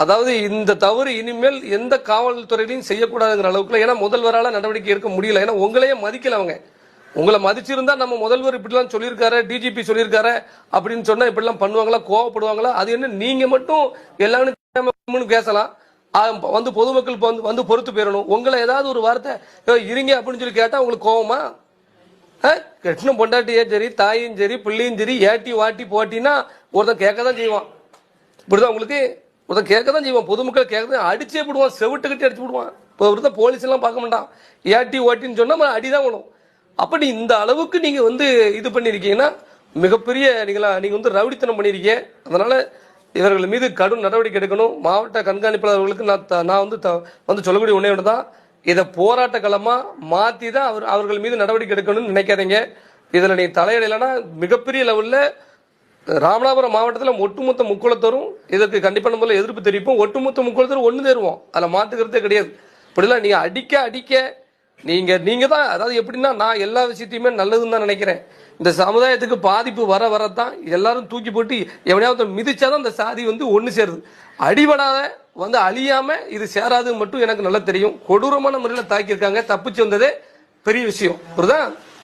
அதாவது இந்த தவறு இனிமேல் எந்த காவல்துறையிலையும் செய்யக்கூடாதுங்கிற அளவுக்கு ஏன்னா முதல்வரால் நடவடிக்கை எடுக்க முடியல. ஏன்னா உங்களையே மதிக்கல அவங்க. உங்களை மதிச்சிருந்தா நம்ம முதல்வர் இப்படிலாம் சொல்லியிருக்காரு டிஜிபி சொல்லியிருக்காரு அப்படின்னு சொன்னா இப்படிலாம் பண்ணுவாங்களா கோவப்படுவாங்களா? அது என்ன நீங்க மட்டும் எல்லாமே பேசலாம். வந்து பொதுமக்கள் வந்து வந்து பொறுத்து போயிடணும் உங்களை ஏதாவது ஒரு வார்த்தை இருங்க அப்படின்னு சொல்லி கேட்டா உங்களுக்கு கோவமா? கெட்டின பொண்டாட்டியே சரி தாயும் சரி பிள்ளையும் சரி ஏட்டி வாட்டி போட்டினா ஒருத்தன் கேட்க தான் செய்வான். இப்படிதான் உங்களுக்கு? ஒருத்தன் கேட்க தான் செய்வான் பொதுமக்கள் கேட்க தான் அடிச்சே விடுவான் செவிட்டு கட்டி அடிச்சு விடுவான் இப்போ ஒருத்தன் போலீஸ் எல்லாம் பார்க்க மாட்டான். ஏட்டி ஓட்டின்னு சொன்னால் அடி தான் விடும் அப்படி இந்த அளவுக்கு நீங்கள் வந்து இது பண்ணியிருக்கீங்கன்னா மிகப்பெரிய நீங்களா நீங்கள் வந்து ரவுடித்தனம் பண்ணியிருக்கீங்க. அதனால் இவர்கள் மீது கடும் நடவடிக்கை எடுக்கணும். மாவட்ட கண்காணிப்பாளர்களுக்கு நான் த- நான் வந்து த- வந்து சொல்லக்கூடிய ஒன்றே ஒன்று தான். இதை போராட்ட களமாக மாற்றி தான் அவர் அவர்கள் மீது நடவடிக்கை எடுக்கணும்னு நினைக்காதீங்க. இதில் நீங்கள் தலையிடலைன்னா மிகப்பெரிய லெவலில் ராமநாதபுரம் மாவட்டத்தில் ஒட்டுமொத்த முக்குளத்தரும் இதற்கு கண்டிப்பான முறையில் எதிர்ப்பு தெரிவிப்போம். ஒட்டுமொத்த முக்குளத்தரும் ஒன்று தேருவோம். அதில் மாற்றுக்கிறதே கிடையாது. இப்படிலாம் நீங்கள் அடிக்க அடிக்க நீங்கள் நீங்கள் தான் அதாவது எப்படின்னா நான் எல்லா விஷயத்தையுமே நல்லதுன்னு தான் நினைக்கிறேன். இந்த சமுதாயத்துக்கு பாதிப்பு வர வரத்தான் எல்லாரும் தூக்கி போட்டு எவனையாவது மிதிச்சாதான் இந்த சாதி வந்து ஒன்று சேருது. அடிபடாத வந்து அழியாமல் இது சேராதுன்னு மட்டும் எனக்கு நல்லா தெரியும். கொடூரமான முறையில் தாக்கியிருக்காங்க. தப்பிச்சு வந்ததே பெரிய விஷயம். புரியுதா?